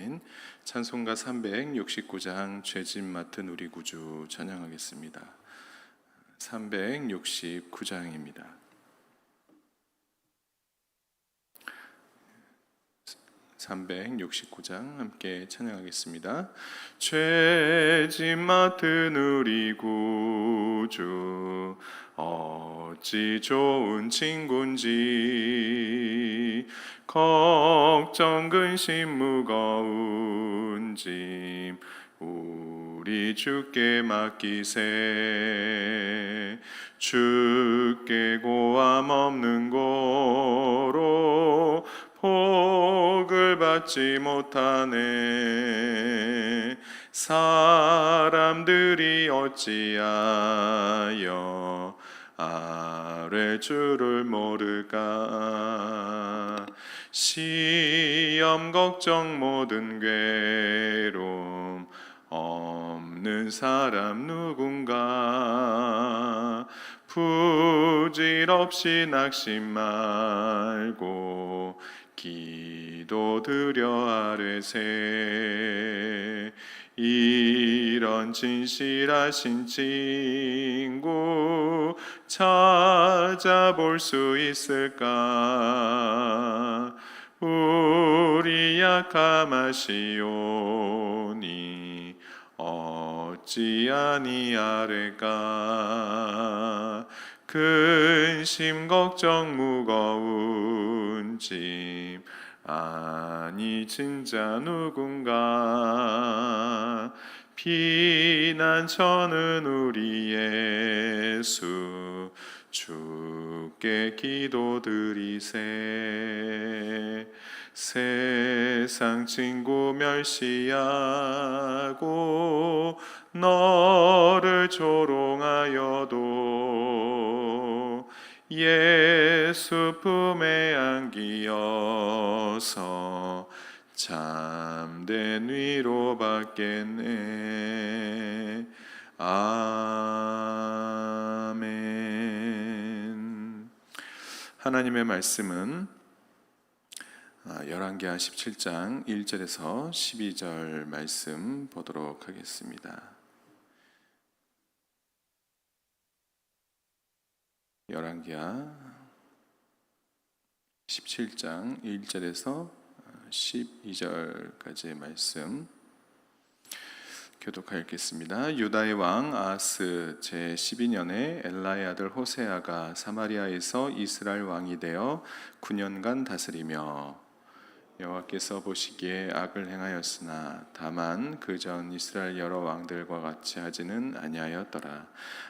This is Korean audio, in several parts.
아멘. 찬송가 369장 죄짐 맡은 우리 구주 찬양하겠습니다. 369장입니다. (369장) 함께 찬양하겠습니다. 죄짐 맡은 우리 구주 어찌 좋은 친군지 걱정 근심 무거운 짐 우리 주께 맡기세. 주께 고함 없는 고로 복을 받지 못하네. 사람들이 어찌하여 아래 줄을 모를까? 시험 걱정 모든 괴로움 없는 사람 누군가? 부질없이 낙심 말고 기도 드려 아뢰세 이런 진실하신 친구 찾아볼 수 있을까? 우리 약함하시오니 어찌 아니하래까? 근심 걱정 무거운 짐 아니 진짜 누군가 피난처는 우리 예수 주께 기도드리세. 세상 친구 멸시하고 너를 조롱하여도 예 수 품에 안기어서 참된 위로 받겠네 아멘 하나님의 말씀은 아, 열왕기하 17장 1절에서 12절 말씀 보도록 하겠습니다. 열왕기하 17장 1절에서 12절까지의 말씀 교독하여 읽겠습니다. 유다의 왕 아스 제 12년에 엘라의 아들 호세아가 사마리아에서 이스라엘 왕이 되어 9년간 다스리며 여호와께서 보시기에 악을 행하였으나 다만 그 전 이스라엘 여러 왕들과 같이 하지는 아니하였더라.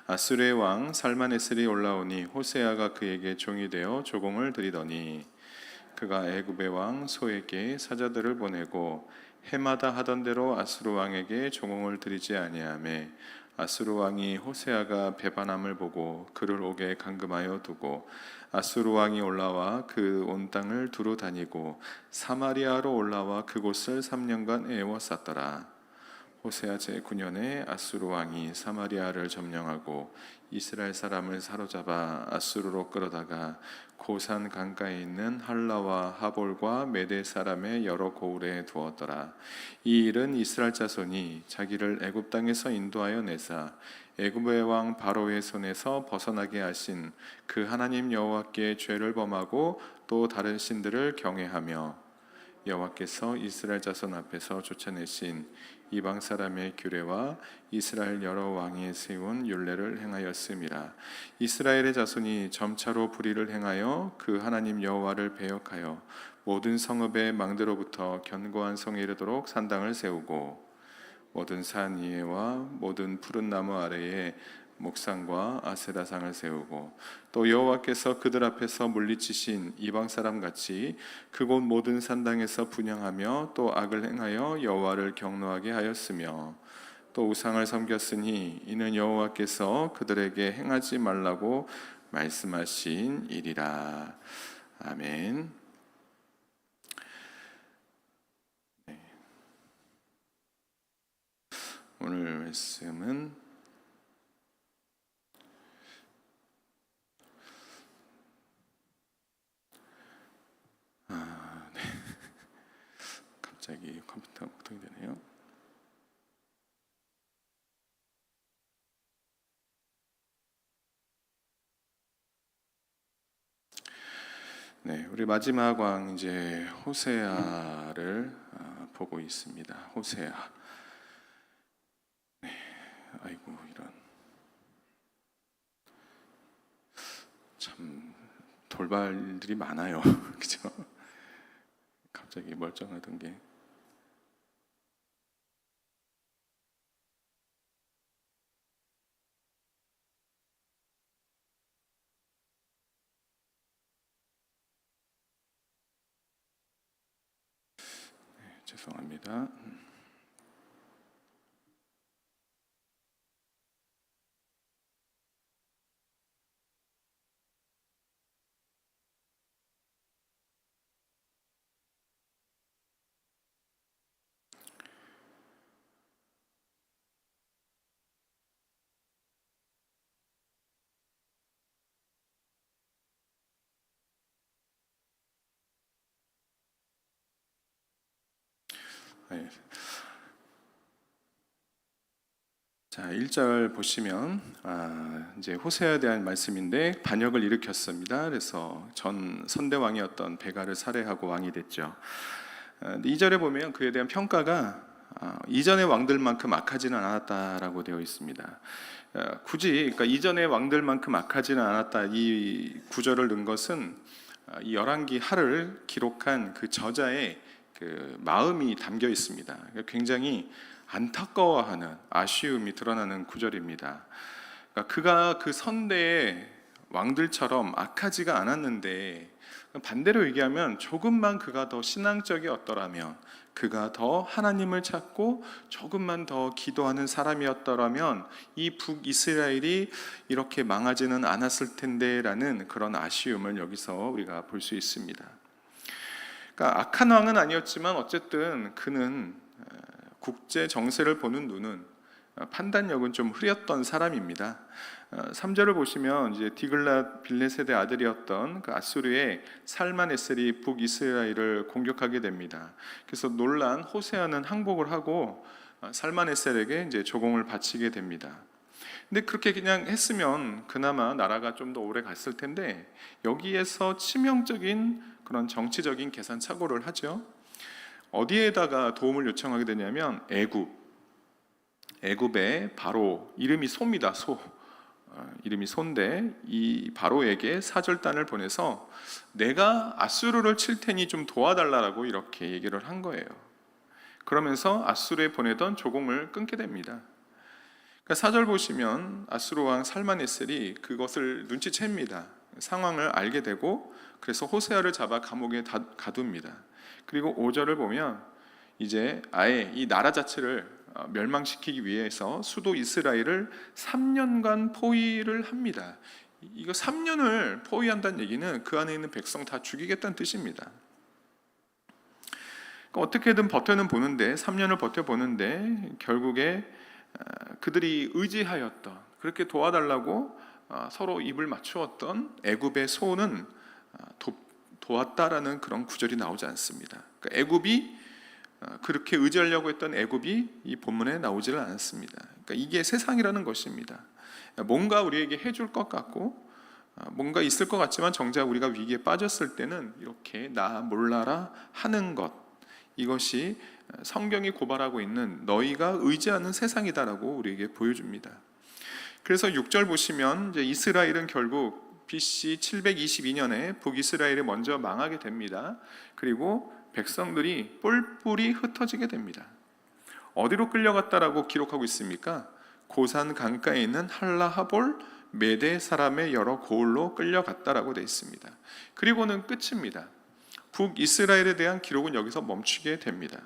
아수르의 왕 살마네슬이 올라오니 호세아가 그에게 종이 되어 조공을 드리더니 그가 애굽의 왕 소에게 사자들을 보내고 해마다 하던 대로 아수르 왕에게 조공을 드리지 아니하매 아수르 왕이 호세아가 배반함을 보고 그를 오게 감금하여 두고 아수르 왕이 올라와 그 온 땅을 두루 다니고 사마리아로 올라와 그곳을 3년간 애워쌌더라. 호세아 제 9년에 아수르 왕이 사마리아를 점령하고 이스라엘 사람을 사로잡아 아수르로 끌어다가 고산 강가에 있는 할라와 하볼과 메대 사람의 여러 고을에 두었더라. 이 일은 이스라엘 자손이 자기를 애굽 땅에서 인도하여 내사 애굽의 왕 바로의 손에서 벗어나게 하신 그 하나님 여호와께 죄를 범하고 또 다른 신들을 경외하며 여호와께서 이스라엘 자손 앞에서 쫓아내신 이방 사람의 규례와 이스라엘 여러 왕이 세운 율례를 행하였음이라. 이스라엘의 자손이 점차로 불의를 행하여 그 하나님 여호와를 배역하여 모든 성읍의 망대로부터 견고한 성에 이르도록 산당을 세우고 모든 산 위에와 모든 푸른 나무 아래에 목상과 아세라상을 세우고 또 여호와께서 그들 앞에서 물리치신 이방 사람 같이 그곳 모든 산당에서 분양하며 또 악을 행하여 여호와를 경노하게 하였으며 또 우상을 섬겼으니 이는 여호와께서 그들에게 행하지 말라고 말씀하신 일이라 아멘. 네. 오늘 말씀은 갑자기 컴퓨터 걱정이 되네요. 네, 우리 마지막 왕 이제 호세아를 아, 보고 있습니다. 호세아. 네, 아이고 이런 참 돌발들이 많아요. 그죠? 갑자기 멀쩡하던 게. 네, 죄 자, 1절 보시면 아, 이제 호세아에 대한 말씀인데 반역을 일으켰습니다. 그래서 전 선대 왕이었던 베가를 살해하고 왕이 됐죠. 아, 2절에 보면 그에 대한 평가가 아, 이전의 왕들만큼 악하지는 않았다라고 되어 있습니다. 아, 굳이 그러니까 이전의 왕들만큼 악하지는 않았다 이 구절을 넣은 것은 아, 이 열왕기 하를 기록한 그 저자의 그 마음이 담겨 있습니다. 그러니까 굉장히 안타까워하는 아쉬움이 드러나는 구절입니다. 그러니까 그가 그 선대의 왕들처럼 악하지가 않았는데 반대로 얘기하면 조금만 그가 더 신앙적이었더라면 그가 더 하나님을 찾고 조금만 더 기도하는 사람이었더라면 이 북이스라엘이 이렇게 망하지는 않았을 텐데라는 그런 아쉬움을 여기서 우리가 볼 수 있습니다. 그러니까 악한 왕은 아니었지만 어쨌든 그는 국제 정세를 보는 눈은 어, 판단력은 좀 흐렸던 사람입니다. 3절을 보시면 이제 디글랏 빌레셋의 아들이었던 그 아수르의 살만 에셀이 북이스라엘을 공격하게 됩니다. 그래서 놀란 호세아는 항복을 하고 어, 살만 에셀에게 이제 조공을 바치게 됩니다. 근데 그렇게 그냥 했으면 그나마 나라가 좀 더 오래 갔을 텐데 여기에서 치명적인 그런 정치적인 계산 착오를 하죠. 어디에다가 도움을 요청하게 되냐면 애굽. 애굽의 바로 이름이 소입니다. 소. 어, 이름이 소인데 이 바로에게 사절단을 보내서 내가 아수르를 칠 테니 좀 도와달라라고 이렇게 얘기를 한 거예요. 그러면서 아수르에 보내던 조공을 끊게 됩니다. 그러니까 사절 보시면 아수르 왕 살마네셀이 그것을 눈치챕니다. 상황을 알게 되고 그래서 호세아를 잡아 감옥에 가둡니다. 그리고 5절을 보면 이제 아예 이 나라 자체를 어, 멸망시키기 위해서 수도 이스라엘을 3년간 포위를 합니다. 이거 3년을 포위한다는 얘기는 그 안에 있는 백성 다 죽이겠다는 뜻입니다. 그러니까 어떻게든 버텨는 보는데 3년을 버텨 보는데 결국에 어, 그들이 의지하였던 그렇게 도와달라고 어, 서로 입을 맞추었던 애굽의 소는 도, 도왔다라는 그런 구절이 나오지 않습니다. 그러니까 애굽이 어, 그렇게 의지하려고 했던 애굽이 이 본문에 나오지를 않았습니다. 그러니까 이게 세상이라는 것입니다. 뭔가 우리에게 해줄 것 같고 어, 뭔가 있을 것 같지만 정작 우리가 위기에 빠졌을 때는 이렇게 나 몰라라 하는 것 이것이 성경이 고발하고 있는 너희가 의지하는 세상이다라고 우리에게 보여줍니다. 그래서 6절 보시면 이제 이스라엘은 결국 BC 722년에 북이스라엘이 먼저 망하게 됩니다. 그리고 백성들이 뿔뿔이 흩어지게 됩니다. 어디로 끌려갔다라고 기록하고 있습니까? 고산 강가에 있는 할라하볼 메대 사람의 여러 고을로 끌려갔다라고 되어 있습니다. 그리고는 끝입니다. 북이스라엘에 대한 기록은 여기서 멈추게 됩니다.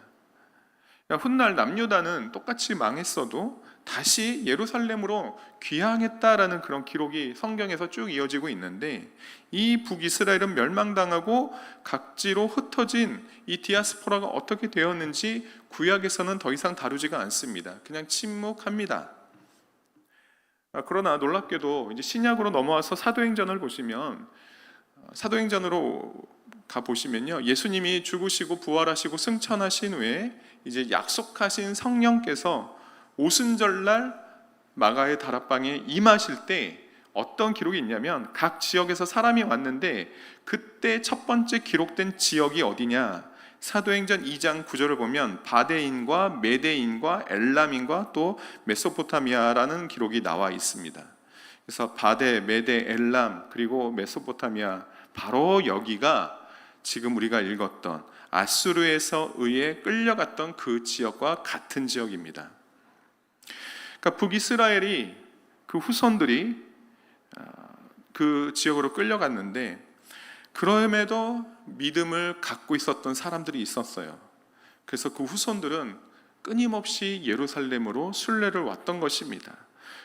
훗날 남유다는 똑같이 망했어도 다시 예루살렘으로 귀향했다라는 그런 기록이 성경에서 쭉 이어지고 있는데 이 북이스라엘은 멸망당하고 각지로 흩어진 이 디아스포라가 어떻게 되었는지 구약에서는 더 이상 다루지가 않습니다. 그냥 침묵합니다. 아, 그러나 놀랍게도 이제 신약으로 넘어와서 사도행전을 보시면 아, 사도행전으로 가 보시면요. 예수님이 죽으시고 부활하시고 승천하신 후에 이제 약속하신 성령께서 오순절날 마가의 다락방에 임하실 때 어떤 기록이 있냐면 각 지역에서 사람이 왔는데 그때 첫 번째 기록된 지역이 어디냐? 사도행전 2장 9절을 보면 바데인과 메데인과 엘람인과 또 메소포타미아라는 기록이 나와 있습니다. 그래서 바데, 메데, 엘람 그리고 메소포타미아 바로 여기가 지금 우리가 읽었던 아수르에서 의해 끌려갔던 그 지역과 같은 지역입니다. 그러니까 북이스라엘이 그 후손들이 아, 그 지역으로 끌려갔는데 그럼에도 믿음을 갖고 있었던 사람들이 있었어요. 그래서 그 후손들은 끊임없이 예루살렘으로 순례를 왔던 것입니다.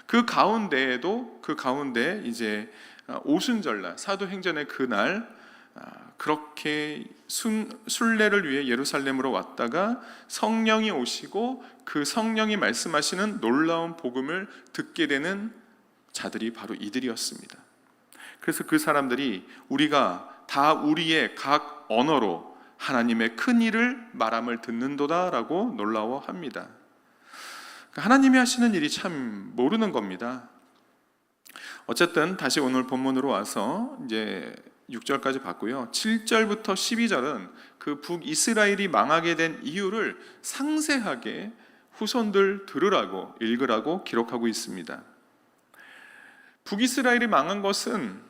그 가운데에도 그 가운데 이제 오순절날 사도행전의 그날 아, 그렇게 순, 순례를 위해 예루살렘으로 왔다가 성령이 오시고 그 성령이 말씀하시는 놀라운 복음을 듣게 되는 자들이 바로 이들이었습니다. 그래서 그 사람들이 우리가 다 우리의 각 언어로 하나님의 큰 일을 말함을 듣는도다라고 놀라워합니다. 그러니까 하나님이 하시는 일이 참 모르는 겁니다. 어쨌든 다시 오늘 본문으로 와서 이제 6절까지 봤고요. 7절부터 12절은 그 북이스라엘이 망하게 된 이유를 상세하게 후손들 들으라고 읽으라고 기록하고 있습니다. 북이스라엘이 망한 것은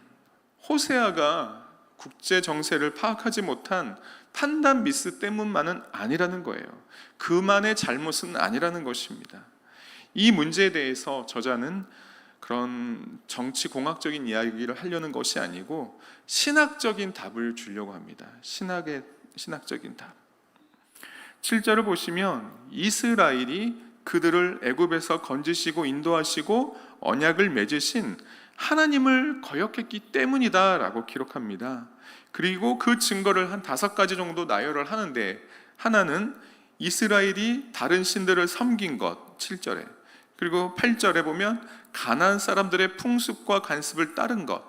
호세아가 국제 정세를 파악하지 못한 판단 미스 때문만은 아니라는 거예요. 그만의 잘못은 아니라는 것입니다. 이 문제에 대해서 저자는 그런 정치 공학적인 이야기를 하려는 것이 아니고 신학적인 답을 주려고 합니다. 신학의 신학적인 답. 7절을 보시면 이스라엘이 그들을 애굽에서 건지시고 인도하시고 언약을 맺으신 하나님을 거역했기 때문이다라고 기록합니다. 그리고 그 증거를 한 다섯 가지 정도 나열을 하는데 하나는 이스라엘이 다른 신들을 섬긴 것 7절에 그리고 8절에 보면 가나안 사람들의 풍습과 관습을 따른 것.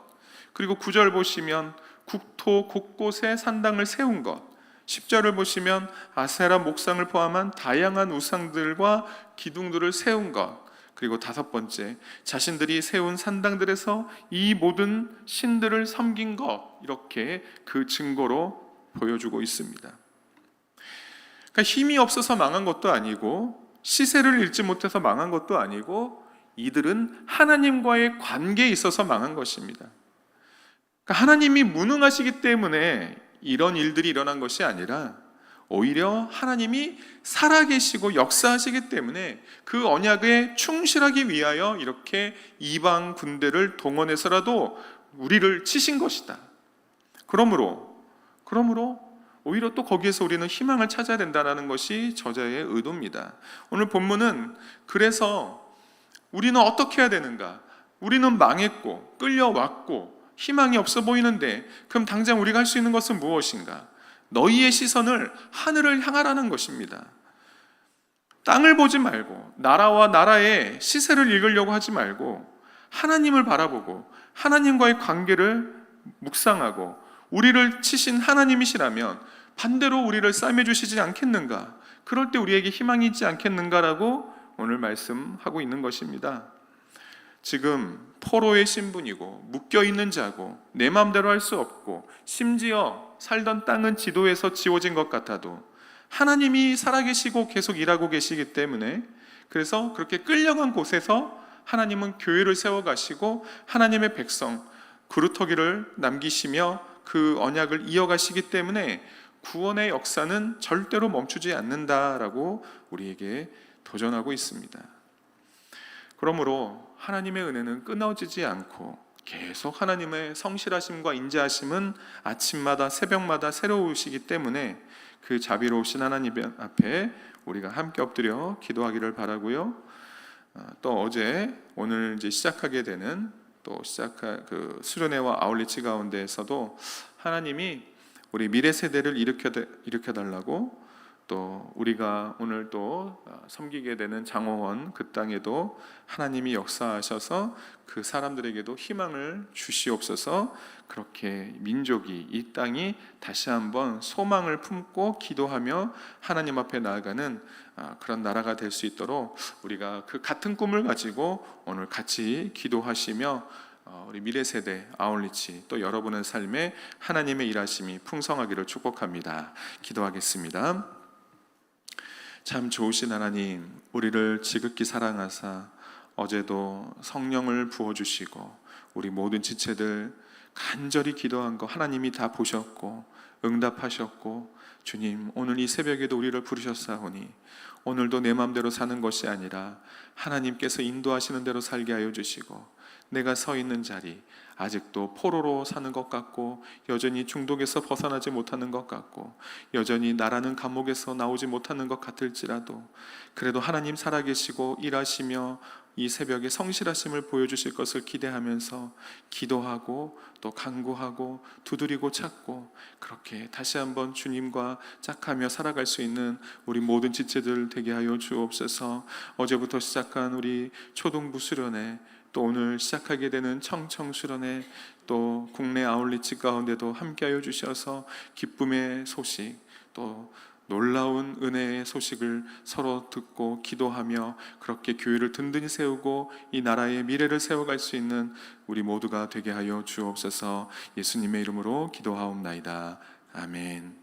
그리고 9절 보시면 국토 곳곳에 산당을 세운 것. 10절을 보시면 아세라 목상을 포함한 다양한 우상들과 기둥들을 세운 것. 그리고 다섯 번째 자신들이 세운 산당들에서 이 모든 신들을 섬긴 것. 이렇게 그 증거로 보여주고 있습니다. 그러니까 힘이 없어서 망한 것도 아니고 시세를 잃지 못해서 망한 것도 아니고 이들은 하나님과의 관계에 있어서 망한 것입니다. 그러니까 하나님이 무능하시기 때문에 이런 일들이 일어난 것이 아니라 오히려 하나님이 살아계시고 역사하시기 때문에 그 언약에 충실하기 위하여 이렇게 이방 군대를 동원해서라도 우리를 치신 것이다. 그러므로 그러므로 오히려 또 거기에서 우리는 희망을 찾아야 된다는 것이 저자의 의도입니다. 오늘 본문은 그래서 우리는 어떻게 해야 되는가? 우리는 망했고 끌려왔고 희망이 없어 보이는데 그럼 당장 우리가 할 수 있는 것은 무엇인가? 너희의 시선을 하늘을 향하라는 것입니다. 땅을 보지 말고 나라와 나라의 시세를 읽으려고 하지 말고 하나님을 바라보고 하나님과의 관계를 묵상하고 우리를 치신 하나님이시라면 반대로 우리를 싸매 주시지 않겠는가? 그럴 때 우리에게 희망이 있지 않겠는가라고 오늘 말씀하고 있는 것입니다. 지금 포로의 신분이고 묶여 있는 자고 내 마음대로 할 수 없고 심지어 살던 땅은 지도에서 지워진 것 같아도 하나님이 살아계시고 계속 일하고 계시기 때문에 그래서 그렇게 끌려간 곳에서 하나님은 교회를 세워 가시고 하나님의 백성 그루터기를 남기시며 그 언약을 이어가시기 때문에 구원의 역사는 절대로 멈추지 않는다라고 우리에게 도전하고 있습니다. 그러므로 하나님의 은혜는 끊어지지 않고 계속 하나님의 성실하심과 인자하심은 아침마다 새벽마다 새로우시기 때문에 그 자비로우신 하나님 앞에 우리가 함께 엎드려 기도하기를 바라고요. 어, 또 어제 오늘 이제 시작하게 되는 또 시작할 그 수련회와 아울리치 가운데에서도 하나님이 우리 미래 세대를 일으켜 일으켜 달라고 또 우리가 오늘 또 어, 섬기게 되는 장호원 그 땅에도 하나님이 역사하셔서 그 사람들에게도 희망을 주시옵소서. 그렇게 민족이 이 땅이 다시 한번 소망을 품고 기도하며 하나님 앞에 나아가는 아, 그런 나라가 될 수 있도록 우리가 그 같은 꿈을 가지고 오늘 같이 기도하시며 어, 우리 미래 세대 아울리치 또 여러분의 삶에 하나님의 일하심이 풍성하기를 축복합니다. 기도하겠습니다. 참 좋으신 하나님, 우리를 지극히 사랑하사 어제도 성령을 부어 주시고 우리 모든 지체들 간절히 기도한 거 하나님이 다 보셨고 응답하셨고 주님 오늘 이 새벽에도 우리를 부르셨사오니 오늘도 내 마음대로 사는 것이 아니라 하나님께서 인도하시는 대로 살게 하여 주시고 내가 서 있는 자리 아직도 포로로 사는 것 같고 여전히 중독에서 벗어나지 못하는 것 같고 여전히 나라는 감옥에서 나오지 못하는 것 같을지라도 그래도 하나님 살아계시고 일하시며 이 새벽에 성실하심을 보여주실 것을 기대하면서 기도하고 또 간구하고 두드리고 찾고 그렇게 다시 한번 주님과 짝하며 살아갈 수 있는 우리 모든 지체들 되게 하여 주옵소서. 어제부터 시작한 우리 초등부 수련회 또 오늘 시작하게 되는 청청 수련회 또 국내 아울리치 가운데도 함께하여 주셔서 기쁨의 소식 또 놀라운 은혜의 소식을 서로 듣고 기도하며 그렇게 교회를 든든히 세우고 이 나라의 미래를 세워갈 수 있는 우리 모두가 되게 하여 주옵소서 예수님의 이름으로 기도하옵나이다. 아멘.